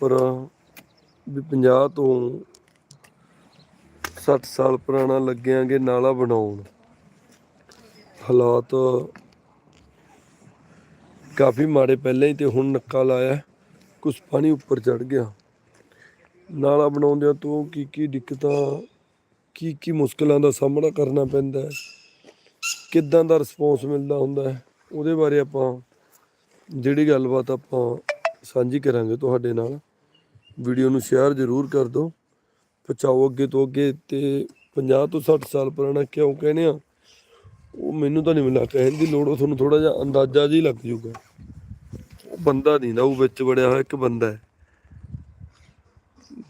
ਪਰ ਵੀ 50 ਤੋਂ 60 ਸਾਲ ਪੁਰਾਣਾ ਲੱਗਿਆਂਗੇ ਨਾਲਾ ਬਣਾਉਣ। ਹਾਲਾਤ ਕਾਫੀ ਮਾੜੇ ਪਹਿਲਾਂ ਹੀ ਤੇ ਹੁਣ ਨੱਕਾ ਲਾਇਆ, ਕੁਛ ਪਾਣੀ ਉੱਪਰ ਚੜ ਗਿਆ। ਨਾਲਾ ਬਣਾਉਂਦਿਆਂ ਤੋਂ ਕੀ ਕੀ ਦਿੱਕਤਾਂ, ਕੀ ਕੀ ਮੁਸ਼ਕਲਾਂ ਦਾ ਸਾਹਮਣਾ ਕਰਨਾ ਪੈਂਦਾ ਹੈ, ਕਿੱਦਾਂ ਦਾ ਰਿਸਪੌਂਸ ਮਿਲਦਾ ਹੁੰਦਾ ਹੈ, ਉਹਦੇ ਬਾਰੇ ਆਪਾਂ ਜਿਹੜੀ ਗੱਲਬਾਤ ਆਪਾਂ ਸਾਂਝੀ ਕਰਾਂਗੇ ਤੁਹਾਡੇ ਨਾਲ। ਵੀਡੀਓ ਨੂੰ ਸ਼ੇਅਰ ਜ਼ਰੂਰ ਕਰ ਦਿਓ। ਪਹੁੰਚਾਓ ਅੱਗੇ ਤੋਂ ਅੱਗੇ ਤੇ 50 ਤੋਂ 60 ਸਾਲ ਪੁਰਾਣਾ ਕਿਉਂ ਕਹਿੰਦੇ ਆ, ਉਹ ਮੈਨੂੰ ਤਾਂ ਨਹੀਂ ਮਿਲਿਆ। ਕਹਿਣ ਦੀ ਲੋੜ, ਉਹ ਤੁਹਾਨੂੰ ਥੋੜਾ ਜਿਹਾ ਅੰਦਾਜ਼ਾ ਜਿਹਾ ਲੱਗ ਜੂਗਾ ਉਹ ਬੰਦਾ ਨਹੀਂ ਨਾ, ਉਹ ਵਿੱਚ ਵੜਿਆ ਹੋਇਆ ਇੱਕ ਬੰਦਾ ਹੈ।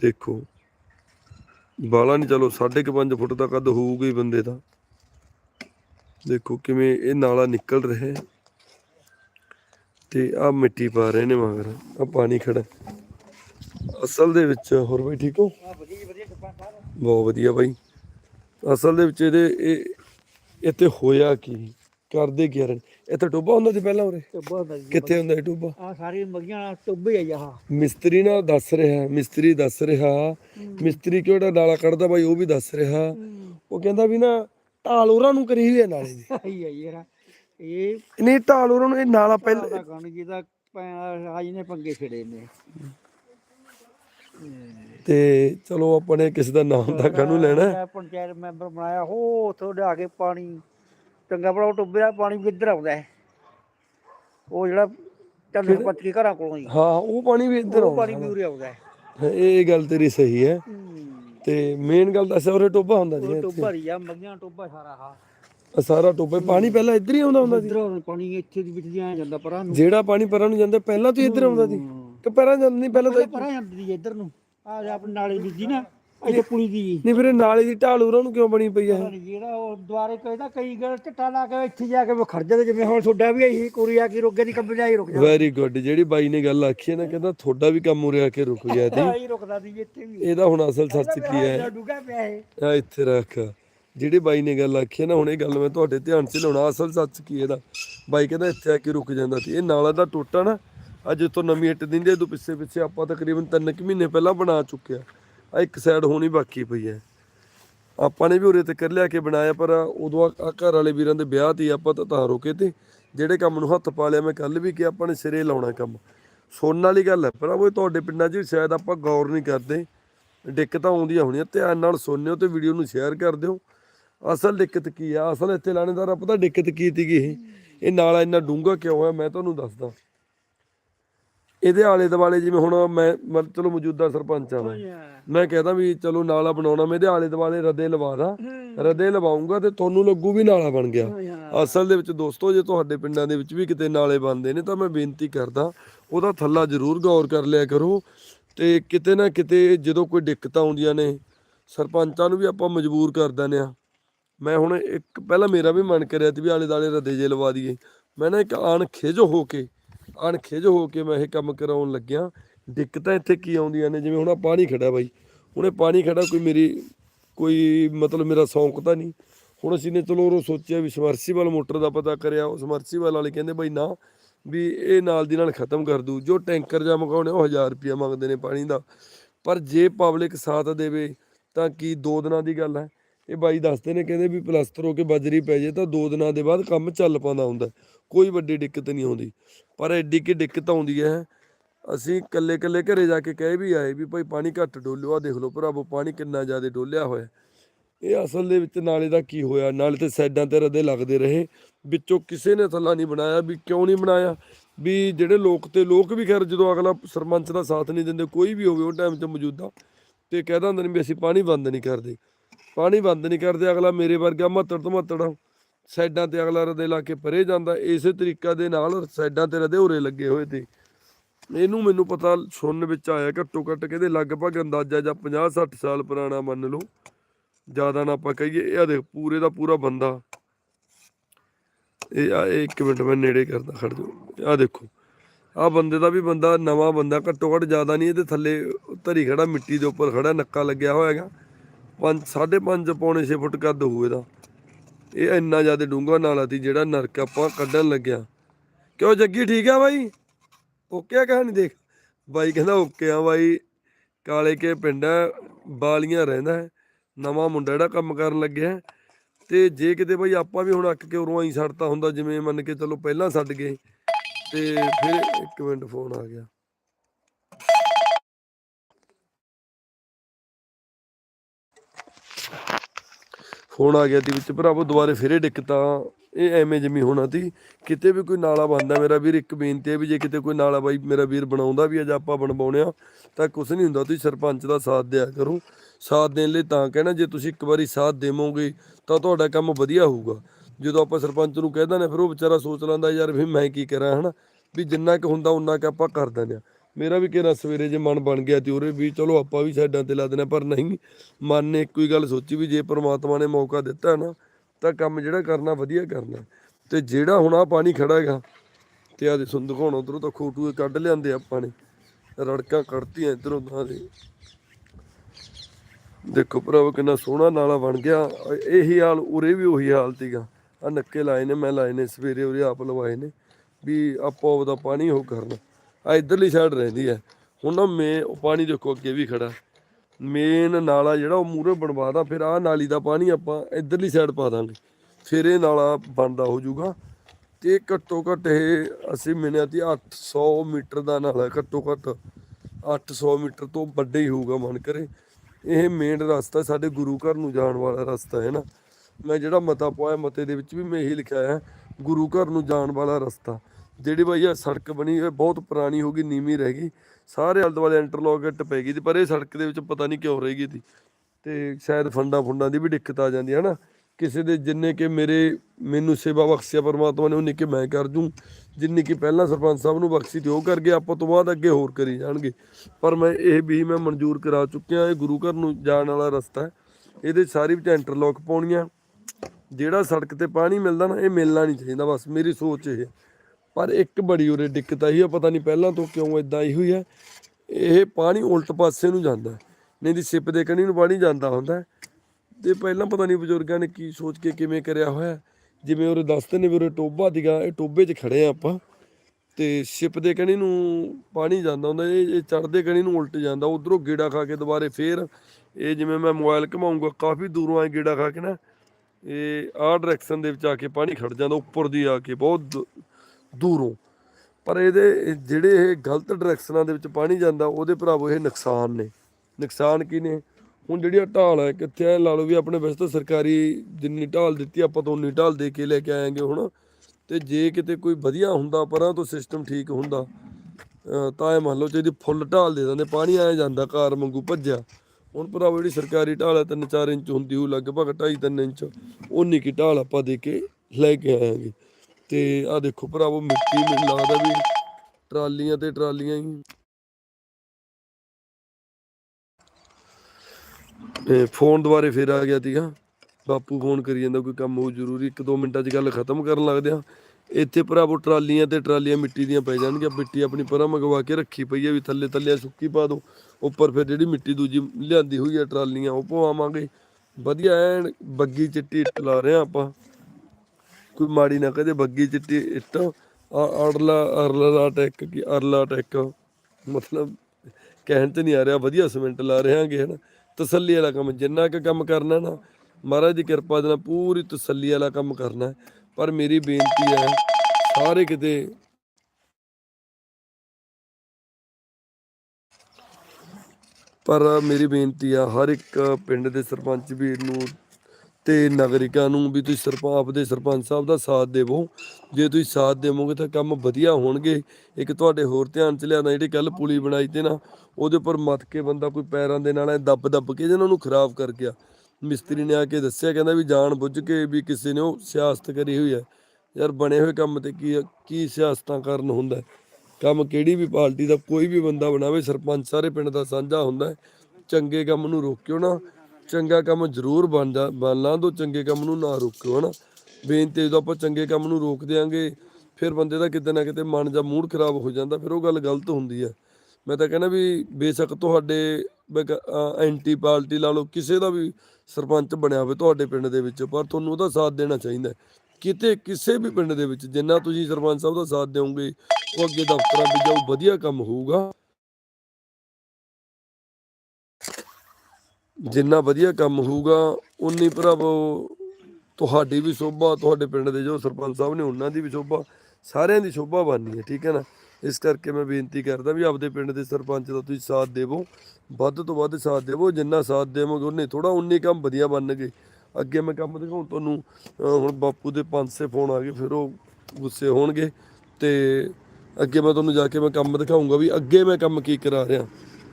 ਦੇਖੋ, ਬਾਲਾ ਨਹੀਂ, ਚਲੋ 5.5 ਫੁੱਟ ਦਾ ਕੱਦ ਹੋਊਗਾ ਹੀ ਬੰਦੇ ਦਾ। ਦੇਖੋ ਕਿਵੇਂ ਇਹ ਨਾਲਾ ਨਿਕਲ ਰਿਹਾ ਤੇ ਆ ਮਿੱਟੀ ਪਾ ਰਹੇ ਨੇ ਮਗਰ ਆ ਪਾਣੀ ਖੜਾ ਅਸਲ ਦੇ ਵਿੱਚ ਹੋਰ ਬਈ ਠੀਕ ਹੋ? ਬਹੁਤ ਵਧੀਆ ਬਾਈ। ਅਸਲ ਦੇ ਵਿੱਚ ਇਹਦੇ ਇਹ ਇੱਥੇ ਹੋਇਆ ਕੀ? ਕਰਦੇ ਕੀ ਰਹੇ? ਇੱਥੇ ਟੋਬਾ ਹੁੰਦਾ ਸੀ ਪਹਿਲਾਂ ਉਰੇ? ਟੋਬਾ ਹੁੰਦਾ ਜੀ ਕਿੱਥੇ ਹੁੰਦਾ ਇਹ ਟੋਬਾ ਆ ਸਾਰੀ ਮਗੀਆਂ ਟੋਬੇ ਆ ਜਹਾ ਮਿਸਤਰੀ ਨਾ ਦੱਸ ਰਿਹਾ ਮਿਸਤਰੀ ਦੱਸ ਰਿਹਾ। ਮਿਸਤਰੀ ਕਿਹੜਾ ਨਾਲਾ ਕੱਢਦਾ ਬਾਈ ਉਹ ਵੀ ਦੱਸ ਰਿਹਾ। ਉਹ ਕਹਿੰਦਾ ਵੀ ਨਾ ਢਾਲ ਉਹਨਾਂ ਨੂੰ ਕਰੀ ਹੋਈ ਹੈ ਨਾਲੇ ਦੀ। ਆਈ ਆ ਯਾਰ ਇਹ ਨਹੀਂ ਢਾਲ ਉਹਨਾਂ ਨੂੰ ਇਹ ਨਾਲਾ ਪਹਿਲਾਂ ਦਾ ਕਣ ਜੀ ਦਾ ਆਜ ਨੇ ਪੰਗੇ ਛੜੇ ਨੇ। ਤੇ ਚਲੋ ਆਪਣੇ ਕਿਸੇ ਦਾ ਨਾਮ ਦਾ ਕਾਹਨੂੰ ਲੈਣਾ ਮੈਂ ਪੰਚਾਇਤ ਮੈਂਬਰ ਬਣਾਇਆ ਹੋ ਉੱਥੋਂ ਲਿਆ ਕੇ ਪਾਣੀ ਚੰਗਾ ਬੜਾ ਟੋਬੇ ਦਾ ਪਾਣੀ ਵੀ ਇੱਧਰ ਆਉਂਦਾ ਹੈ। ਉਹ ਜਿਹੜਾ ਚੰਦਰ ਪੱਤਰੀ ਘਰਾਂ ਕੋਲੋਂ ਹੀ। ਹਾਂ ਉਹ ਪਾਣੀ ਵੀ ਇੱਧਰ ਉਹ ਪਾਣੀ ਆਉਂਦਾ ਵੀ ਉਰੇ ਆਉਂਦਾ ਹੈ। ਹਾਂ, ਇਹ ਗੱਲ ਤੇਰੀ ਸਹੀ ਹੈ। ਹੂੰ। ਤੇ ਮੇਨ ਗੱਲ ਦੱਸਿਆ ਉਰੇ ਟੋਬਾ ਹੁੰਦਾ ਜੀ ਉਹ ਟੋਬਾ ਹੀ ਆ ਮਗੀਆਂ ਟੋਬਾ ਸਾਰਾ ਹਾ ਆਹ ਸਾਰਾ ਟੋਬਾ ਪਾਣੀ ਪਹਿਲਾਂ ਇੱਧਰ ਹੀ ਆਉਂਦਾ ਹੁੰਦਾ ਸੀ? ਇੱਧਰ ਪਾਣੀ ਇੱਥੇ ਦੀ ਵਿੱਚ ਦੀ ਆ ਜਾਂਦਾ ਪਰਾਂ ਨੂੰ। ਜਿਹੜਾ ਪਾਣੀ ਪਰਾਂ ਨੂੰ ਜਾਂਦਾ ਪਹਿਲਾਂ ਤੋਂ ਹੀ ਇੱਧਰ ਆਉਂਦਾ ਸੀ? ਕਿ ਪਰਾਂ ਜਾਂਦਾ ਨਹੀਂ ਪਹਿਲਾਂ ਤਾਂ ਪਰਾਂ ਜਾਂਦੀ ਸੀ ਇੱਧਰ ਨੂੰ। ਆ ਜਾ ਆਪਣੇ ਨਾਲੇ ਦੀ ਨਾ ਇੱਥੇ ਪੁਲੀ ਦੀ ਨਹੀਂ ਫਿਰ ਇਹ ਨਾਲੇ ਦੀ ਢਾਲ ਉਹਨਾਂ ਨੂੰ ਕਿਉਂ ਬਣੀ ਪਈ ਹੈ ਪਤਾ ਨੀ ਜਿਹੜਾ ਉਹ ਦੁਆਰੇ ਕਹਿੰਦਾ ਕਈ ਗੱਲ ਝੱਟਾ ਲਾ ਕੇ ਇੱਥੇ ਜਾ ਕੇ ਉਹ ਖੜ ਜਾਂਦੇ ਜਿਵੇਂ ਹੁਣ ਤੁਹਾਡਾ ਵੀ ਇਹੀ ਕੋਰੀਆ ਕੀ ਰੋਗੇ ਦੀ ਕੰਬੇ ਜਾਈ ਰੁਕ ਜਾ ਵੈਰੀ ਗੁੱਡ ਜਿਹੜੀ ਬਾਈ ਨੇ ਗੱਲ ਆਖੀ ਹੈ ਨਾ ਕਹਿੰਦਾ ਤੁਹਾਡਾ ਵੀ ਕੰਮ ਉਰੇ ਆ ਕੇ ਰੁਕ ਗਿਆ ਸੀ ਆਈ ਰੁਕਦਾ ਸੀ ਇੱਥੇ ਵੀ। ਇਹਦਾ ਹੁਣ ਅਸਲ ਸੱਚ ਕੀ ਹੈ? ਡੁੱਗਾ ਪਿਆ ਇਹ। ਆ ਇੱਥੇ ਰੱਖ। ਜਿਹੜੇ ਬਾਈ ਨੇ ਗੱਲ ਆਖੀ ਹੈ ਨਾ ਹੁਣ ਇਹ ਗੱਲ ਮੈਂ ਤੁਹਾਡੇ ਧਿਆਨ 'ਚ ਲਾਉਣਾ ਅਸਲ ਸੱਚ ਕੀ ਇਹਦਾ? ਬਾਈ ਕਹਿੰਦਾ ਇੱਥੇ ਆ ਕੇ ਰੁਕ ਜਾਂਦਾ ਸੀ। ਇਹ ਨਾਲਾ ਦਾ ਟੋਟਾ ਨਾ ਅੱਜ ਤੋਂ ਨਵੀਂ ਇੱਟ ਦਿੰਦੇ ਤੋਂ ਪਿੱਛੇ ਪਿੱਛੇ ਆਪਾਂ ਤਕਰੀਬਨ 3 ਕੁ ਮਹੀਨੇ ਪਹਿਲਾਂ ਬਣਾ ਚੁੱਕਿਆ ਆ ਇੱਕ ਸਾਈਡ ਹੋਣੀ ਬਾਕੀ ਪਈ ਹੈ। ਆਪਾਂ ਨੇ ਵੀ ਉਰੇ ਤੇ ਕਰ ਲਿਆ ਕੇ ਬਣਾਇਆ, ਪਰ ਉਦੋਂ ਆ ਘਰ ਵਾਲੇ ਵੀਰਾਂ ਦੇ ਵਿਆਹ ਤੇ ਆਪਾਂ ਤਾਂ ਤਾਂ ਰੋਕੇ ਤੇ ਜਿਹੜੇ ਕੰਮ ਨੂੰ ਹੱਥ ਪਾ ਲਿਆ, ਮੈਂ ਕੱਲ ਵੀ ਕਿ ਆਪਾਂ ਨੇ ਸਿਰੇ ਲਾਉਣਾ ਕੰਮ। ਸੁਣਨ ਵਾਲੀ ਗੱਲ ਹੈ ਪਰ ਉਹ ਤੁਹਾਡੇ ਪਿੰਡਾਂ 'ਚ ਵੀ ਸ਼ਾਇਦ ਆਪਾਂ ਗੌਰ ਨਹੀਂ ਕਰਦੇ। ਦਿੱਕਤਾਂ ਆਉਂਦੀਆਂ ਹੋਣੀਆਂ, ਧਿਆਨ ਨਾਲ ਸੁਣਿਓ ਤੇ ਵੀਡੀਓ ਨੂੰ ਸ਼ੇਅਰ ਕਰ ਦਿਓ। ਅਸਲ ਦਿੱਕਤ ਕੀ ਆ? ਅਸਲ ਇੱਥੇ ਲਾਣੇਦਾਰ ਪਤਾ ਦਿੱਕਤ ਕੀ ਸੀਗੀ ਇਹ? ਇਹ ਨਾਲਾ ਇੰਨਾ ਡੂੰਘਾ ਕਿਉਂ ਹੈ ਮੈਂ ਤੁਹਾਨੂੰ ਦੱਸਦਾ। ਇਹਦੇ ਆਲੇ ਦੁਆਲੇ ਜਿਵੇਂ ਹੁਣ ਮੈਂ ਮੈਂ ਚਲੋ ਮੌਜੂਦਾ ਸਰਪੰਚ ਆ ਮੈਂ। ਮੈਂ ਕਹਿੰਦਾ ਵੀ ਚਲੋ ਨਾਲਾ ਬਣਾਉਣਾ ਮੈਂ ਇਹਦੇ ਆਲੇ ਦੁਆਲੇ ਰਦੇ ਲਵਾ ਦਾਂ ਰਦੇ ਲਵਾਉਂਗਾ ਤੇ ਤੁਹਾਨੂੰ ਲੱਗੂ ਵੀ ਨਾਲਾ ਬਣ ਗਿਆ। ਅਸਲ ਦੇ ਵਿੱਚ ਦੋਸਤੋ ਜੇ ਤੁਹਾਡੇ ਪਿੰਡਾਂ ਦੇ ਵਿੱਚ ਵੀ ਕਿਤੇ ਨਾਲੇ ਬਣਦੇ ਨੇ ਤਾਂ ਮੈਂ ਬੇਨਤੀ ਕਰਦਾ ਉਹਦਾ ਥੱਲਾ ਜ਼ਰੂਰ ਗੌਰ ਕਰ ਲਿਆ ਕਰੋ ਤੇ ਕਿਤੇ ਨਾ ਕਿਤੇ ਜਦੋਂ ਕੋਈ ਦਿੱਕਤਾਂ ਆਉਂਦੀਆਂ ਨੇ ਸਰਪੰਚਾਂ ਨੂੰ ਵੀ ਆਪਾਂ ਮਜਬੂਰ ਕਰ ਦਿੰਦੇ ਆ ਮੈਂ ਹੁਣ ਇੱਕ ਪਹਿਲਾਂ ਮੇਰਾ ਵੀ ਮਨ ਕਰਿਆ ਤੇ ਵੀ ਆਲੇ ਦਾਲੇ ਰਦੇ ਜੇ ਲਵਾ ਦਈਏ। ਮੈਂ ਨਾ ਇੱਕ ਆਣ ਖਿਜ ਹੋ ਕੇ ਆਣ ਹੋ ਕੇ ਮੈਂ ਇਹ ਕੰਮ ਕਰਾਉਣ ਲੱਗਿਆ। ਦਿੱਕਤਾਂ ਇੱਥੇ ਕੀ ਆਉਂਦੀਆਂ ਨੇ? ਜਿਵੇਂ ਹੁਣ ਆ ਪਾਣੀ ਖੜਾ ਬਾਈ। ਹੁਣੇ ਪਾਣੀ ਖੜਾ ਕੋਈ ਮੇਰੀ, ਕੋਈ ਮਤਲਬ ਮੇਰਾ ਸ਼ੌਂਕ ਤਾਂ ਨਹੀਂ। ਹੁਣ ਅਸੀਂ ਨੇ ਚਲੋ ਉਹ ਸੋਚਿਆ ਵੀ ਸਮਰਸੀਬਲ ਮੋਟਰ ਦਾ ਪਤਾ ਕਰਿਆ। ਉਹ ਸਮਰਸੀਬਲ ਵਾਲੇ ਕਹਿੰਦੇ ਬਾਈ ਨਾ, ਵੀ ਇਹ ਨਾਲ ਦੀ ਨਾਲ ਖਤਮ ਕਰ ਦੂ। ਜੋ ਟੈਂਕਰ ਜਾਂ ਮਗਾਉਣੇ ਉਹ 1000 ਰੁਪਿਆ ਮੰਗਦੇ ਨੇ ਪਾਣੀ ਦਾ। ਪਰ ਜੇ ਪਬਲਿਕ ਸਾਥ ਦੇਵੇ, ਤਾਂ ਕੀ ਦੋ ਦਿਨਾਂ ਦੀ ਗੱਲ ਹੈ? ਇਹ ਬਾਈ ਦੱਸਦੇ ਨੇ, ਕਹਿੰਦੇ ਵੀ ਪਲਸਤਰ ਹੋ ਕੇ ਬਜਰੀ ਪੈ ਜੇ ਤਾਂ ਦੋ ਦਿਨਾਂ ਦੇ ਬਾਅਦ ਕੰਮ ਚੱਲ ਪਾਉਂਦਾ ਹੁੰਦਾ ਕੋਈ ਵੱਡੀ ਦਿੱਕਤ ਨਹੀਂ ਆਉਂਦੀ। ਪਰ ਐਡੀ ਕੀ ਦਿੱਕਤ ਆਉਂਦੀ ਹੈ? ਅਸੀਂ ਕੱਲੇ ਕੱਲੇ ਘਰੇ ਜਾ ਕੇ ਕਹਿ ਵੀ ਆਏ ਵੀ ਭਾਈ ਪਾਣੀ ਘੱਟ ਡੋਲਿਓ ਆ ਦੇਖ ਲਓ ਭਰਾਵੋ ਪਾਣੀ ਕਿੰਨਾ ਜ਼ਿਆਦਾ ਡੋਲਿਆ ਹੋਇਆ ਇਹ ਅਸਲ ਦੇ ਵਿੱਚ ਨਾਲੇ ਦਾ ਕੀ ਹੋਇਆ? ਨਾਲੇ ਤੇ ਸਾਈਡਾਂ ਤੇ ਰਦੇ ਲੱਗਦੇ ਰਹੇ। ਵਿੱਚੋਂ ਕਿਸੇ ਨੇ ਥੱਲਾ ਨਹੀਂ ਬਣਾਇਆ, ਵੀ ਕਿਉਂ ਨਹੀਂ ਬਣਾਇਆ? ਵੀ ਜਿਹੜੇ ਲੋਕ ਤੇ ਲੋਕ ਵੀ ਖੈਰ ਜਦੋਂ ਅਗਲਾ ਸਰਪੰਚ ਦਾ ਸਾਥ ਨਹੀਂ ਦਿੰਦੇ, ਕੋਈ ਵੀ ਹੋਵੇ, ਉਹ ਟਾਈਮ 'ਚ ਮੌਜੂਦਾ ਤੇ ਕਹਿ ਦਿੰਦੇ ਨੇ ਵੀ ਅਸੀਂ ਪਾਣੀ ਬੰਦ ਨਹੀਂ ਕਰਦੇ। ਪਾਣੀ ਬੰਦ ਨਹੀਂ ਕਰਦੇ, ਅਗਲਾ ਮੇਰੇ ਵਰਗਾ ਮੱਤੜ ਤੋਂ ਮੱਤੜ ਸਾਈਡਾਂ ਤੇ ਅਗਲਾ ਰਦੇ ਲਾ ਕੇ ਪਰੇ ਜਾਂਦਾ, ਇਸੇ ਤਰੀਕਾ ਦੇ ਨਾਲ ਸਾਈਡਾਂ ਤੇ ਰਦੇ ਹੋਰੇ ਲੱਗੇ ਹੋਏ ਤੇ। ਇਹਨੂੰ ਮੈਨੂੰ ਪਤਾ ਸੁਣਨ ਵਿੱਚ ਆਇਆ ਘੱਟੋ ਘੱਟ ਕਹਿੰਦੇ ਲਗਭਗ ਅੰਦਾਜ਼ਾ ਜਾਂ 50 60 ਸਾਲ ਪੁਰਾਣਾ ਮੰਨ ਲਓ। ਜ਼ਿਆਦਾ ਨਾ ਆਪਾਂ ਕਹੀਏ, ਇਹ ਦੇਖ, ਪੂਰੇ ਦਾ ਪੂਰਾ ਬੰਦਾ। ਇਹ ਆ ਇੱਕ ਮਿੰਟ ਮੈਂ ਨੇੜੇ ਕਰਦਾ, ਖੜ ਜਾ ਆ ਦੇਖੋ ਆ ਬੰਦੇ ਦਾ ਵੀ ਬੰਦਾ, ਨਵਾਂ ਬੰਦਾ, ਘੱਟੋ ਘੱਟ ਜ਼ਿਆਦਾ ਨਹੀਂ, ਇਹਦੇ ਥੱਲੇ ਧਰੀ ਖੜਾ, ਮਿੱਟੀ ਦੇ ਉੱਪਰ ਖੜਾ, ਨੱਕਾ ਲੱਗਿਆ ਹੋਇਆ 5 5.5 ਪੌਣੇ 6 ਫੁੱਟ ਕੱਦ ਹੋਊ ਇਹਦਾ। ਇਹ ਇੰਨਾ ਜ਼ਿਆਦਾ ਡੂੰਘਾ ਨਾਲਾ ਸੀ ਜਿਹੜਾ ਨਰਕ ਆਪਾਂ ਕੱਢਣ ਲੱਗਿਆ। ਕਿਉਂ ਜੱਗੀ, ਠੀਕ ਆ ਬਾਈ? ਓਕੇ ਆ ਕਹਾਣੀ ਦੇਖ। ਬਾਈ ਕਹਿੰਦਾ ਓਕੇ ਆ ਬਾਈ। ਕਾਲੇ ਕੇ ਪਿੰਡ ਹੈ ਬਾਲੀਆਂ ਰਹਿੰਦਾ ਹੈ। ਨਵਾਂ ਮੁੰਡਾ ਜਿਹੜਾ ਕੰਮ ਕਰਨ ਲੱਗਿਆ ਹੈ। ਤੇ ਜੇ ਕਿਤੇ ਬਾਈ ਆਪਾਂ ਵੀ ਹੁਣ ਅੱਕ ਕੇ ਉਰੋਂ ਆਈ ਛੱਡਤਾ ਹੁੰਦਾ, ਜਿਵੇਂ ਮੰਨ ਕੇ ਚਲੋ ਪਹਿਲਾਂ ਛੱਡ ਗਏ। ਤੇ ਫਿਰ ਇੱਕ ਮਿੰਟ ਫੋਨ ਆ ਗਿਆ। ਫੋਨ ਆ ਗਿਆ ਦੀ ਵਿੱਚ। ਭਰਾਵੋ ਦੁਬਾਰੇ ਫਿਰੇ ਦਿੱਕਤਾਂ ਇਹ ਐਵੇਂ ਜਿਵੇਂ ਹੋਣਾ ਤੀ ਕਿਤੇ ਵੀ ਕੋਈ ਨਾਲਾ ਬੰਦਾ ਮੇਰਾ ਵੀਰ ਇੱਕ ਬੇਨਤੀ ਹੈ ਵੀ ਜੇ ਕਿਤੇ ਕੋਈ ਨਾਲਾ ਬਾਈ ਮੇਰਾ ਵੀਰ ਬਣਾਉਂਦਾ ਵੀ ਅਜ ਆਪਾਂ ਬਣਵਾਉਣੇ ਆ ਤਾਂ ਕੁਛ ਨਹੀਂ ਹੁੰਦਾ। ਤੁਸੀਂ ਸਰਪੰਚ ਦਾ ਸਾਥ ਦਿਆ ਕਰੋ। ਸਾਥ ਦੇਣ ਲਈ ਤਾਂ ਕਹਿਣਾ ਜੇ ਤੁਸੀਂ ਇੱਕ ਵਾਰੀ ਸਾਥ ਦੇਵੋਗੇ ਤਾਂ ਤੁਹਾਡਾ ਕੰਮ ਵਧੀਆ ਹੋਊਗਾ। ਜਦੋਂ ਆਪਾਂ ਸਰਪੰਚ ਨੂੰ ਕਹਿ ਦਿੰਦੇ ਹਾਂ, ਫਿਰ ਉਹ ਵਿਚਾਰਾ ਸੋਚ ਲੈਂਦਾ ਯਾਰ ਵੀ ਮੈਂ ਕੀ ਕਰਾਂ ਹਨਾ? ਵੀ ਜਿੰਨਾ ਕੁ ਹੁੰਦਾ ਉਨਾ ਕੁ ਆਪਾਂ ਕਰ ਦਿੰਦੇ ਆ ਮੇਰਾ ਵੀ ਕਿਹੜਾ ਸਵੇਰੇ ਜੇ ਮਨ ਬਣ ਗਿਆ ਤੇ ਉਹਰੇ ਵੀ ਚਲੋ ਆਪਾਂ ਵੀ ਸਾਈਡਾਂ ਤੇ ਲਾ ਦਿੰਦੇ ਪਰ ਨਹੀਂ, ਮਨ ਨੇ ਇੱਕੋ ਹੀ ਗੱਲ ਸੋਚੀ ਵੀ ਜੇ ਪ੍ਰਮਾਤਮਾ ਨੇ ਮੌਕਾ ਦਿੱਤਾ ਨਾ, ਤਾਂ ਕੰਮ ਜਿਹੜਾ ਕਰਨਾ ਵਧੀਆ ਕਰਨਾ। ਤੇ ਜਿਹੜਾ ਹੁਣ ਆ ਪਾਣੀ ਖੜਾ ਹੈਗਾ, ਤੇ ਆ ਦੇ ਸੁੰਦਖੋਣ ਉਧਰੋਂ ਤਾਂ ਖੋਟੂਏ ਕੱਢ ਲਿਆਂਦੇ ਆਪਾਂ ਨੇ। ਰੜਕਾਂ ਕੱਢਤੀਆਂ ਇਧਰੋਂ ਤਾਂ ਦੇ ਦੇਖੋ। ਭਰਾਵਾ ਕਿੰਨਾ ਸੋਹਣਾ ਨਾਲਾ ਬਣ ਗਿਆ। ਇਹੀ ਹਾਲ ਉਰੇ ਵੀ ਉਹੀ ਹਾਲ ਸੀਗਾ। ਆ ਨੱਕੇ ਲਾਏ ਨੇ, ਮੈਂ ਲਾਏ ਨੇ, ਸਵੇਰੇ ਉਰੇ ਆਪ ਲਵਾਏ ਨੇ, ਵੀ ਆਪੋ ਆਪਦਾ ਪਾਣੀ ਉਹ ਕਰਨਾ। ਆ ਇਧਰਲੀ ਸਾਈਡ ਰਹਿੰਦੀ ਹੈ ਹੁਣ ਨਾ ਮੇ, ਉਹ ਪਾਣੀ ਦੇਖੋ ਅੱਗੇ ਵੀ ਖੜਾ। ਮੇਨ ਨਾਲਾ ਜਿਹੜਾ ਉਹ ਮੂਰੇ ਬਣਵਾਦਾ ਫਿਰ ਆਹ ਨਾਲੀ ਦਾ ਪਾਣੀ ਆਪਾਂ ਇਧਰਲੀ ਸਾਈਡ ਪਾ ਦਾਂਗੇ। ਫਿਰ ਇਹ ਨਾਲਾ ਬਣਦਾ ਹੋ ਜਾਊਗਾ। ਤੇ ਘੱਟੋ ਘੱਟ ਇਹ ਅਸੀਂ ਮੰਨਿਆ ਤੀ 800 ਮੀਟਰ ਦਾ ਨਾਲਾ, ਘੱਟੋ ਘੱਟ 800 ਮੀਟਰ ਤੋਂ ਵੱਡੇ ਹੀ ਹੋਊਗਾ ਮਨ ਕਰੇ। ਇਹ ਮੇਨ ਰਸਤਾ ਸਾਡੇ ਗੁਰੂ ਘਰ ਨੂੰ ਜਾਣ ਵਾਲਾ ਰਸਤਾ ਹੈ ਨਾ। ਮੈਂ ਜਿਹੜਾ ਮਤਾ ਪਾਇਆ, ਮਤੇ ਦੇ ਵਿੱਚ ਵੀ ਮੈਂ ਇਹੀ ਲਿਖਿਆ ਹੈ, ਗੁਰੂ ਘਰ ਨੂੰ ਜਾਣ ਵਾਲਾ ਰਸਤਾ। ਜਿਹੜੀ ਬਾਈ ਆ ਸੜਕ ਬਣੀ ਇਹ ਬਹੁਤ ਪੁਰਾਣੀ ਹੋ ਗਈ, ਨੀਵੀਂ ਰਹਿ ਗਈ। ਸਾਰੇ ਆਲੇ ਦੁਆਲੇ ਇੰਟਰਲੋਕ ਇੱਟ ਪੈ ਗਈ ਤੇ ਪਰ ਇਹ ਸੜਕ ਦੇ ਵਿੱਚ ਪਤਾ ਨਹੀਂ ਕਿਉਂ ਰਹਿ ਗਈ ਤੀ ਤੇ ਸ਼ਾਇਦ ਫੰਡਾਂ ਫੁੰਡਾਂ ਦੀ ਵੀ ਦਿੱਕਤ ਆ ਜਾਂਦੀ ਹੈ ਨਾ ਕਿਸੇ ਦੇ ਜਿੰਨੇ ਕਿ ਮੇਰੇ, ਮੈਨੂੰ ਸੇਵਾ ਬਖਸ਼ਿਆ ਪਰਮਾਤਮਾ ਨੇ, ਉਨੀ ਕਿ ਮੈਂ ਕਰ ਜੂੰ ਜਿੰਨੀ ਕਿ ਪਹਿਲਾਂ ਸਰਪੰਚ ਸਾਹਿਬ ਨੂੰ ਬਖਸ਼ੀ ਤੇ ਉਹ ਕਰ ਗਏ, ਆਪਾਂ ਤੋਂ ਬਾਅਦ ਅੱਗੇ ਹੋਰ ਕਰੀ ਜਾਣਗੇ। ਪਰ ਮੈਂ ਇਹ ਵੀ ਮੈਂ ਮਨਜ਼ੂਰ ਕਰਾ ਚੁੱਕਿਆ, ਇਹ ਗੁਰੂ ਘਰ ਨੂੰ ਜਾਣ ਵਾਲਾ ਰਸਤਾ ਹੈ। ਇਹਦੇ ਸਾਰੀ ਵਿੱਚ ਇੰਟਰਲੋਕ ਪਾਉਣੀਆਂ। ਜਿਹੜਾ ਸੜਕ ਤੇ ਪਾਣੀ ਮਿਲਦਾ ਨਾ, ਇਹ ਮਿਲਣਾ ਨਹੀਂ ਚਾਹੀਦਾ, ਬਸ ਮੇਰੀ ਸੋਚ ਇਹ ਹੈ। ਪਰ ਇੱਕ ਬੜੀ ਉਰੇ ਦਿੱਕਤ ਆਈ ਹੈ ਪਤਾ ਨਹੀਂ ਪਹਿਲਾਂ ਤੋਂ ਕਿਉਂ ਇਦਾਂ ਆਈ ਹੋਈ ਹੈ ਇਹ ਪਾਣੀ ਉਲਟ ਪਾਸੇ ਨੂੰ ਜਾਂਦਾ, ਨਹੀਂ ਦੀ ਸਿਪ ਦੇ ਕਣੀ ਨੂੰ ਪਾਣੀ ਜਾਂਦਾ ਹੁੰਦਾ। ਹੈ। ਤੇ ਪਹਿਲਾਂ ਪਤਾ ਨਹੀਂ ਬਜ਼ੁਰਗਾਂ ਨੇ ਕੀ ਸੋਚ ਕੇ ਕਿਵੇਂ ਕਰਿਆ ਹੋਇਆ। ਜਿਵੇਂ ਉਰੇ ਦੱਸਦੇ ਨੇ ਵੀ ਉਰੇ ਟੋਬਾ ਦੀਗਾ ਇਹ ਟੋਬੇ 'ਚ ਖੜੇ ਆ ਆਪਾਂ। ਤੇ ਸ਼ਿਪ ਦੇ ਕਣੀ ਨੂੰ ਪਾਣੀ ਜਾਂਦਾ ਹੁੰਦਾ, ਇਹ ਇਹ ਚੜਦੇ ਕਣੀ ਨੂੰ ਉਲਟ ਜਾਂਦਾ। ਉਧਰੋਂ ਗੇੜਾ ਖਾ ਕੇ ਦੁਬਾਰੇ ਫੇਰ ਇਹ ਜਿਵੇਂ ਮੈਂ ਮੋਬਾਈਲ ਘਮਾਉਂਗਾ ਕਾਫੀ ਦੂਰੋਂ ਆਏ ਗੇੜਾ ਖਾ ਕੇ ਨਾ, ਇਹ ਆਹ ਡਾਇਰੈਕਸ਼ਨ ਦੇ ਵਿੱਚ ਆ ਕੇ ਪਾਣੀ ਖੜ ਜਾਂਦਾ, ਉੱਪਰ ਦੀ ਆ ਕੇ, ਬਹੁਤ ਦੂਰੋਂ। ਪਰ ਇਹਦੇ ਜਿਹੜੇ ਇਹ ਗਲਤ ਡਾਇਰੈਕਸ਼ਨਾਂ ਦੇ ਵਿੱਚ ਪਾਣੀ ਜਾਂਦਾ, ਉਹਦੇ ਭਰਾਵੋ ਇਹ ਨੁਕਸਾਨ ਨੇ। ਨੁਕਸਾਨ ਕੀ ਨੇ? ਹੁਣ ਜਿਹੜੀ ਢਾਲ ਹੈ, ਕਿੱਥੇ ਐ ਲਾ ਲਓ ਵੀ ਆਪਣੇ ਵੈਸੇ ਤਾਂ ਸਰਕਾਰੀ ਜਿੰਨੀ ਢਾਲ ਦਿੱਤੀ, ਆਪਾਂ ਤੋਂ ਉਨੀ ਢਾਲ ਦੇ ਕੇ ਲੈ ਕੇ ਆਏਗੇ ਹੁਣ। ਤੇ ਜੇ ਕਿਤੇ ਕੋਈ ਵਧੀਆ ਹੁੰਦਾ, ਪਰਾਂ ਤੋਂ ਸਿਸਟਮ ਠੀਕ ਹੁੰਦਾ ਤਾਂ ਇਹ ਮੰਨ ਲਓ ਜਿਹਦੀ ਫੁੱਲ ਢਾਲ ਦੇ ਦਿੰਦੇ, ਪਾਣੀ ਆਇਆ ਜਾਂਦਾ ਕਾਰ ਵਾਂਗੂ ਭੱਜਿਆ। ਹੁਣ ਭਰਾਵੋ ਜਿਹੜੀ ਸਰਕਾਰੀ ਢਾਲ ਹੈ 3-4 ਇੰਚ ਹੁੰਦੀ, ਉਹ ਲਗਭਗ 2.5-3 ਇੰਚ, ਉਨੀ ਕੀ ਢਾਲ ਆਪਾਂ ਦੇ ਕੇ ਲੈ ਕੇ ਆਏਗੇ। ਤੇ ਆ ਦੇਖੋ ਭਰਾਵੋ, ਮਿੱਟੀ ਮੈਨੂੰ ਲੱਗਦਾ ਵੀ ਟਰਾਲੀਆਂ ਤੇ ਟਰਾਲੀਆਂ ਹੀ। ਤੇ ਫੋਨ ਦੁਬਾਰੇ ਫੇਰ ਆ ਗਿਆ ਸੀਗਾ। ਬਾਪੂ ਫੋਨ ਕਰੀ ਜਾਂਦਾ, ਕੋਈ ਕੰਮ ਹੋ ਜ਼ਰੂਰੀ, ਇੱਕ ਦੋ ਮਿੰਟਾਂ 'ਚ ਗੱਲ ਖਤਮ ਕਰਨ ਲੱਗਦੇ ਆ ਇੱਥੇ ਭਰਾਵੋ, ਟਰਾਲੀਆਂ ਤੇ ਟਰਾਲੀਆਂ ਮਿੱਟੀ ਦੀਆਂ ਪੈ ਜਾਣਗੀਆਂ। ਮਿੱਟੀ ਆਪਣੀ ਪਰਾਂ ਮੰਗਵਾ ਕੇ ਰੱਖੀ ਪਈ ਹੈ ਵੀ ਥੱਲੇ ਥੱਲੇ ਸੁੱਕੀ ਪਾ ਦੋ। ਉੱਪਰ ਫਿਰ ਜਿਹੜੀ ਮਿੱਟੀ ਦੂਜੀ ਲਿਆਂਦੀ ਹੋਈ ਹੈ ਟਰਾਲੀਆਂ, ਉਹ ਪਵਾਵਾਂਗੇ। ਵਧੀਆ ਐਨ ਬੱਗੀ ਚਿੱਟੀ ਇੱਟ ਰਹੇ ਆ ਆਪਾਂ। ਕੋਈ ਮਾੜੀ ਨਾ ਕਹਦੇ ਬੱਗੀ ਚਿੱਟੀ ਇੱਟ, ਆ- ਅਰਲਾ ਅਰਲਾ ਟੈਕ ਕੀ, ਅਰਲਾ ਟੈਕ। ਮਤਲਬ ਕਹਿਣ ਤੇ ਨਹੀਂ ਆ ਰਿਹਾ, ਵਧੀਆ ਸਿਮੈਂਟ ਲਾ ਰਿਹਾਂਗੇ ਹਾਂਗੇ, ਹਨਾ। ਤਸੱਲੀ ਵਾਲਾ ਕੰਮ, ਜਿੰਨਾ ਕੁ ਕੰਮ ਕਰਨਾ ਨਾ, ਮਹਾਰਾਜ ਦੀ ਕਿਰਪਾ ਦੇ ਨਾਲ ਪੂਰੀ ਤਸੱਲੀ ਵਾਲਾ ਕੰਮ ਕਰਨਾ ਪਰ ਮੇਰੀ ਬੇਨਤੀ ਹੈ, ਸਾਰੇ ਕਿਤੇ ਪਰ ਮੇਰੀ ਬੇਨਤੀ ਆ, ਹਰ ਇੱਕ ਪਿੰਡ ਦੇ ਸਰਪੰਚ ਵੀਰ ਨੂੰ ਤੇ ਨਾਗਰਿਕਾਂ ਨੂੰ ਵੀ ਤੁਸੀਂ ਸਰਪੰਚ ਆਪਦੇ ਸਰਪੰਚ ਸਾਹਿਬ ਦਾ ਸਾਥ ਦੇਵੋ। ਜੇ ਤੁਸੀਂ ਸਾਥ ਦੇਵੋਗੇ ਤਾਂ ਕੰਮ ਵਧੀਆ ਹੋਣਗੇ। ਇੱਕ ਤੁਹਾਡੇ ਹੋਰ ਧਿਆਨ ਚ ਲਿਆਣਾ ਜਿਹੜੀ ਕੱਲ ਪੁਲੀ ਬਣਾਈ ਤੇ ਨਾ, ਉਹਦੇ ਉੱਪਰ ਮੱਥ ਕੇ ਬੰਦਾ ਕੋਈ ਪੈਰਾਂ ਦੇ ਨਾਲ ਦੱਬ ਦੱਬ ਕੇ ਜਿਹਨਾਂ ਨੂੰ ਖਰਾਬ ਕਰ ਗਿਆ। ਮਿਸਤਰੀ ਨੇ ਆ ਕੇ ਦੱਸਿਆ, ਕਹਿੰਦਾ ਵੀ ਜਾਣ ਬੁੱਝ ਕੇ ਵੀ ਕਿਸੇ ਨੇ ਉਹ ਸਿਆਸਤ ਕਰੀ ਹੋਈ ਹੈ। ਯਾਰ ਬਣੇ ਹੋਏ ਕੰਮ ਤੇ ਕੀ ਕੀ ਸਿਆਸਤਾਂ ਕਰਨ ਹੁੰਦਾ ਕੰਮ ਕਿਹੜੀ ਵੀ ਪਾਰਟੀ ਦਾ ਕੋਈ ਵੀ ਬੰਦਾ ਬਣਾਵੇ, ਸਰਪੰਚ ਸਾਰੇ ਪਿੰਡ ਦਾ ਸਾਂਝਾ ਹੁੰਦਾ ਚੰਗੇ ਕੰਮ ਨੂੰ ਰੋਕਿਓ ਨਾ। ਚੰਗਾ ਕੰਮ ਜ਼ਰੂਰ ਬਣਦਾ ਜਾ ਬਣ ਲਾਂ ਦੋ ਚੰਗੇ ਕੰਮ ਨੂੰ ਨਾ ਰੋਕਿਓ ਹਨਾ? ਬੇਨਤੀ ਜਦੋਂ ਆਪਾਂ ਚੰਗੇ ਕੰਮ ਨੂੰ ਰੋਕ ਦਿਆਂਗੇ, ਫਿਰ ਬੰਦੇ ਦਾ ਕਿਤੇ ਨਾ ਕਿਤੇ ਮਨ ਜਾਂ ਮੂਡ ਖਰਾਬ ਹੋ ਜਾਂਦਾ, ਫਿਰ ਉਹ ਗੱਲ ਗਲਤ ਹੁੰਦੀ ਹੈ ਮੈਂ ਤਾਂ ਕਹਿੰਦਾ ਵੀ ਬੇਸ਼ੱਕ ਤੁਹਾਡੇ ਐਂਟੀ ਪਾਰਟੀ ਲਾ ਲਓ, ਕਿਸੇ ਦਾ ਵੀ ਸਰਪੰਚ ਬਣਿਆ ਹੋਵੇ ਤੁਹਾਡੇ ਪਿੰਡ ਦੇ ਵਿੱਚ, ਪਰ ਤੁਹਾਨੂੰ ਉਹਦਾ ਸਾਥ ਦੇਣਾ ਚਾਹੀਦਾ। ਕਿਤੇ ਕਿਸੇ ਵੀ ਪਿੰਡ ਦੇ ਵਿੱਚ, ਜਿੰਨਾ ਤੁਸੀਂ ਸਰਪੰਚ ਸਾਹਿਬ ਦਾ ਸਾਥ ਦਿਓਗੇ, ਉਹ ਅੱਗੇ ਦਫ਼ਤਰਾਂ ਵਿੱਚ ਜਾਊ, ਵਧੀਆ ਕੰਮ ਹੋਊਗਾ। ਜਿੰਨਾ ਵਧੀਆ ਕੰਮ ਹੋਊਗਾ ਉਨੀ ਭਰਾਵੋ, ਤੁਹਾਡੀ ਵੀ ਸ਼ੋਭਾ, ਤੁਹਾਡੇ ਪਿੰਡ ਦੇ ਜੋ ਸਰਪੰਚ ਸਾਹਿਬ ਨੇ, ਉਹਨਾਂ ਦੀ ਵੀ ਸ਼ੋਭਾ, ਸਾਰਿਆਂ ਦੀ ਸ਼ੋਭਾ ਬਣਨੀ ਹੈ, ਠੀਕ ਹੈ ਨਾ? ਇਸ ਕਰਕੇ ਮੈਂ ਬੇਨਤੀ ਕਰਦਾ ਵੀ ਆਪਦੇ ਪਿੰਡ ਦੇ ਸਰਪੰਚ ਦਾ ਤੁਸੀਂ ਸਾਥ ਦੇਵੋ, ਵੱਧ ਤੋਂ ਵੱਧ ਸਾਥ ਦੇਵੋ, ਜਿੰਨਾ ਸਾਥ ਦੇਵੋਗੇ ਉਹਨੇ ਥੋੜਾ ਉਨੇ ਕੰਮ ਵਧੀਆ ਬਣਨਗੇ। ਅੱਗੇ ਮੈਂ ਕੰਮ ਦਿਖਾਉਂ, ਤੁਹਾਨੂੰ ਹੁਣ ਬਾਪੂ ਦੇ ਪੰਜ ਸੇ ਫੋਨ ਆ ਗਏ, ਫਿਰ ਉਹ ਗੁੱਸੇ ਹੋਣਗੇ ਤੇ ਅੱਗੇ ਮੈਂ ਤੁਹਾਨੂੰ ਜਾ ਕੇ ਮੈਂ ਕੰਮ ਦਿਖਾਉਂਗਾ ਵੀ ਅੱਗੇ ਮੈਂ ਕੰਮ ਕੀ ਕਰਾ ਰਿਹਾ,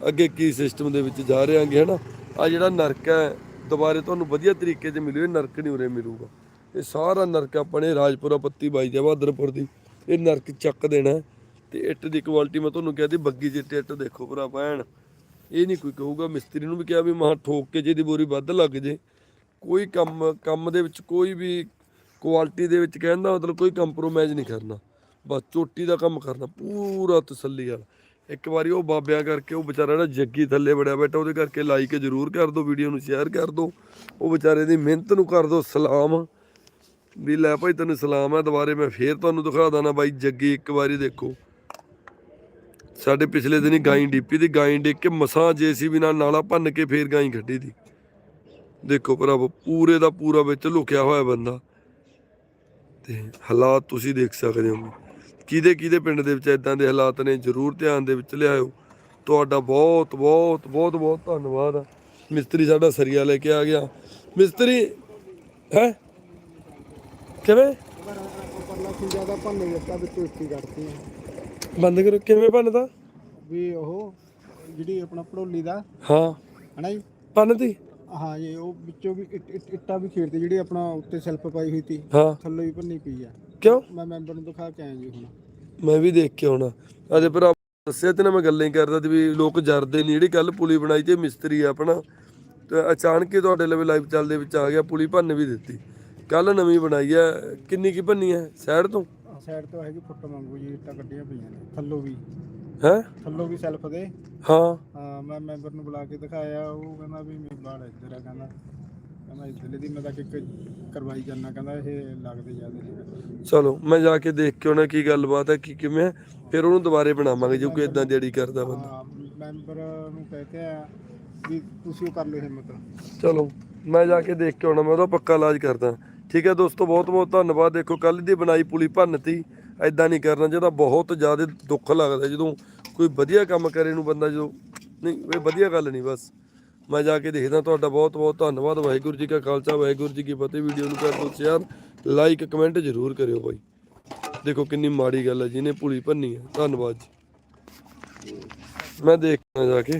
ਅੱਗੇ ਕੀ ਸਿਸਟਮ ਦੇ ਵਿੱਚ ਜਾ ਰਿਹਾਂਗੇ ਹਨਾ ਆ ਜਿਹੜਾ ਨਰਕ ਹੈ, ਦੁਬਾਰੇ ਤੁਹਾਨੂੰ ਵਧੀਆ ਤਰੀਕੇ 'ਚ ਮਿਲੂ, ਇਹ ਨਰਕ ਨਹੀਂ ਉਰੇ ਮਿਲੂਗਾ। ਇਹ ਸਾਰਾ ਨਰਕ ਆਪਣੇ ਰਾਜਪੁਰਾ ਪੱਤੀ ਬਾਈ ਦੇ ਬਹਾਦਰਪੁਰ ਦੀ, ਇਹ ਨਰਕ ਚੱਕ ਦੇਣਾ ਹੈ। ਤੇ ਇੱਟ ਦੀ ਕੁਆਲਿਟੀ ਮੈਂ ਤੁਹਾਨੂੰ ਕਿਹਾ ਦੀ ਬੱਗੀ ਜਿੱਤੇ ਇੱਟ ਦੇਖੋ ਭਰਾ ਭੈਣ। ਇਹ ਨਹੀਂ ਕੋਈ ਕਹੂਗਾ, ਮਿਸਤਰੀ ਨੂੰ ਵੀ ਕਿਹਾ ਵੀ ਮਹਾ ਠੋਕ ਕੇ ਜੇ ਜਿਹਦੀ ਬੋਰੀ ਵੱਧ ਲੱਗ ਜੇ। ਕੋਈ ਕੰਮ ਕੰਮ ਦੇ ਵਿੱਚ ਕੋਈ ਵੀ ਕੁਆਲਿਟੀ ਦੇ ਵਿੱਚ ਕਹਿਣ ਦਾ ਮਤਲਬ ਕੋਈ ਕੰਪਰੋਮਾਈਜ਼ ਨਹੀਂ ਕਰਨਾ। ਬਸ ਚੋਟੀ ਦਾ ਕੰਮ ਕਰਨਾ, ਪੂਰਾ ਤਸੱਲੀ ਵਾਲਾ ਇੱਕ ਵਾਰੀ ਉਹ ਬਾਬਿਆਂ ਕਰਕੇ ਉਹ ਵਿਚਾਰਾ ਜਿਹੜਾ ਜੱਗੀ ਥੱਲੇ ਬੜਿਆ ਬੈਠਾ, ਉਹਦੇ ਕਰਕੇ ਲਾਈਕ ਜ਼ਰੂਰ ਕਰ ਦਿਓ ਵੀਡੀਓ ਨੂੰ ਸ਼ੇਅਰ ਕਰ ਦਿਓ। ਉਹ ਵਿਚਾਰੇ ਦੀ ਮਿਹਨਤ ਨੂੰ ਕਰ ਦਿਓ, ਸਲਾਮ। ਵੀ ਲੈ ਭਾਈ ਤੈਨੂੰ ਸਲਾਮ ਹੈ ਦੁਬਾਰੇ ਮੈਂ ਫੇਰ ਤੁਹਾਨੂੰ ਦਿਖਾ ਦਾਂ ਬਾਈ, ਜੱਗੀ ਇੱਕ ਵਾਰੀ ਦੇਖੋ। ਸਾਡੇ ਪਿਛਲੇ ਦਿਨੀ ਗਾਈ ਡੀਪੀ ਦੀ, ਗਾਈ ਡਿੱਗ ਕੇ ਮਸਾਂ ਜੇਸੀਬੀ ਨਾਲ ਨਾਲਾ ਭੰਨ ਕੇ ਫੇਰ ਗਾਈ ਕੱਢੀ ਦੀ। ਦੇਖੋ ਭਰਾਵੋ, ਪੂਰੇ ਦਾ ਪੂਰਾ ਵਿੱਚ ਲੁਕਿਆ ਹੋਇਆ ਬੰਦਾ। ਤੇ ਹਾਲਾਤ ਤੁਸੀਂ ਦੇਖ ਸਕਦੇ ਹੋ। ਕਿਹਦੇ ਕਿਹਦੇ ਪਿੰਡ ਦੇ ਵਿੱਚ ਇਦਾਂ ਦੇ ਹਾਲਾਤ ਨੇ ਜਰੂਰ ਧਿਆਨ ਦੇ ਵਿੱਚ ਲਿਆਇਓ। ਤੁਹਾਡਾ ਬਹੁਤ ਬਹੁਤ ਬਹੁਤ ਬਹੁਤ ਧੰਨਵਾਦ ਆ। ਮਿਸਤਰੀ ਸਾਡਾ ਸਰੀਆ ਲੈ ਕੇ ਆ ਗਿਆ। ਮਿਸਤਰੀ ਹੈ? ਕਿਵੇਂ? ਭੰਨ ਦਿੱਤਾ ਬੰਦ ਕਰੋ ਕਿਵੇਂ ਬਣਦਾ ਵੀ ਉਹ ਜਿਹੜੀ ਆਪਣਾ ਪੜੋਲੀ ਦਾ ਹਾਂ। ਹਨਾ ਜੀ? ਪੰਨਦੀ ਹਾਂ ਜੀ ਉਹ ਵਿੱਚੋਂ ਵੀ ਇੱਟ- ਇੱਟ- ਇੱਟਾਂ ਵੀ ਖੇਡਤੀ ਜਿਹੜੀ ਆਪਣਾ ਉੱਤੇ ਸੈਲਫ ਪਾਈ ਹੋਈ ਸੀ ਹਾਂ। ਥੱਲੇ ਵੀ ਭੰਨੀ ਪਈ ਆ। ਕਿਉਂ? ਮੈਂ ਮੈਂਬਰ ਨੂੰ ਦਿਖਾ ਕੇ ਆਇਆ ਜੀ ਹੁਣ। ਮੈਂ ਵੀ ਦੇਖ ਕੇ ਆਉਣਾ। ਅਜੇ ਭਰਾ ਦੱਸਿਆ ਤੇ ਨਾ ਮੈਂ ਗੱਲਾਂ ਹੀ ਕਰਦਾ ਤੇ ਵੀ ਲੋਕ ਜਰਦੇ ਨਹੀਂ। ਜਿਹੜੀ ਕੱਲ ਪੁਲੀ ਬਣਾਈ ਤੇ ਮਿਸਤਰੀ ਆ ਆਪਣਾ। ਤੇ ਅਚਾਨਕ ਹੀ ਤੁਹਾਡੇ ਲਈ ਲਾਈਵ ਚੱਲਦੇ ਵਿੱਚ ਆ ਗਿਆ ਪੁਲੀ ਭੰਨ ਵੀ ਦਿੱਤੀ। ਕੱਲ ਨਵੀਂ ਬਣਾਈ ਹੈ ਕਿੰਨੀ ਕੀ ਭੰਨੀ ਹੈ ਸਾਈਡ ਤੋਂ? ਸਾਈਡ ਤੋਂ ਹੈਗੀ ਫੁੱਟ ਮੰਗੂ ਜੀ ਇੱਟਾਂ ਕੱਢੀਆਂ ਪਈਆਂ ਨੇ। ਥੱਲੋਂ ਵੀ। ਹੈ? ਥੱਲੋਂ ਵੀ ਸੈਲਫ ਦੇ। ਹਾਂ। ਹਾਂ ਮੈਂ ਮੈਂਬਰ ਨੂੰ ਬੁਲਾ ਕੇ ਦਿਖਾਇਆ। ਉਹ ਕਹਿੰਦਾ ਵੀ ਮੇਰੀ ਬਾੜ ਇੱਧਰ ਆ ਕਹਿੰਦਾ। ਕਹਿੰਦਾ ਇੱਧਰ ਦੀ ਮੈਂ ਤਾਂ ਕਿ ਕਰਵਾਈ ਜਾਨਾ ਕਹਿੰਦਾ ਇਹ ਲੱਗਦੇ ਜਾਂਦੇ ਨੇ। ਚਲੋ ਮੈਂ ਜਾ ਕੇ ਦੇਖ ਕੇ ਆਉਣਾ ਕੀ ਗੱਲਬਾਤ ਹੈ ਕੀ ਕਿਵੇਂ ਹੈ ਫਿਰ ਉਹਨੂੰ ਦੁਬਾਰੇ ਬਣਾਵਾਂਗੇ ਜੋ ਕੋਈ ਇਦਾਂ ਦਿਹਾੜੀ ਕਰਦਾ ਬੰਦਾ। ਹਾਂ ਮੈਂਬਰ ਨੂੰ ਕਹਿ ਕੇ ਵੀ ਤੁਸੀਂ ਉਹ ਕਰ ਲਿਓ ਹਿੰਮਤ। ਚਲੋ ਮੈਂ ਜਾ ਕੇ ਦੇਖ ਕੇ ਆਉਣਾ ਮੈਂ ਉਹਦਾ ਪੱਕਾ ਇਲਾਜ ਕਰਦਾ। ਠੀਕ ਹੈ ਦੋਸਤੋ ਬਹੁਤ ਬਹੁਤ ਧੰਨਵਾਦ। ਦੇਖੋ ਕੱਲ ਦੀ ਬਣਾਈ ਪੁਲੀ ਭੰਨਤੀ ਐਦਾਂ ਨਹੀਂ ਕਰਨਾ ਚਾਹੀਦਾ ਬਹੁਤ ਜ਼ਿਆਦਾ ਦੁੱਖ ਲੱਗਦਾ ਜਦੋਂ ਕੋਈ ਵਧੀਆ ਕੰਮ ਕਰੇ ਨੂੰ ਬੰਦਾ ਜਦੋਂ ਨਹੀਂ ਇਹ ਵਧੀਆ ਗੱਲ ਨਹੀਂ ਬਸ। ਮੈਂ ਜਾ ਕੇ ਦੇਖਦਾ ਤੁਹਾਡਾ ਬਹੁਤ ਬਹੁਤ ਧੰਨਵਾਦ। ਵਾਹਿਗੁਰੂ ਜੀ ਕਾ ਖਾਲਸਾ, ਵਾਹਿਗੁਰੂ ਜੀ ਕੀ ਫਤਿਹ। ਵੀਡੀਓ ਨੂੰ ਕਰ ਦਿਓ ਸ਼ੇਅਰ, ਲਾਈਕ, ਕਮੈਂਟ ਜ਼ਰੂਰ ਕਰਿਓ ਬਾਈ। ਦੇਖੋ ਕਿੰਨੀ ਮਾੜੀ ਗੱਲ ਹੈ, ਜਿਹਨੇ ਪੁਲੀ ਭੰਨੀ ਹੈ। ਧੰਨਵਾਦ ਜੀ। ਮੈਂ ਦੇਖਦਾ ਜਾ ਕੇ।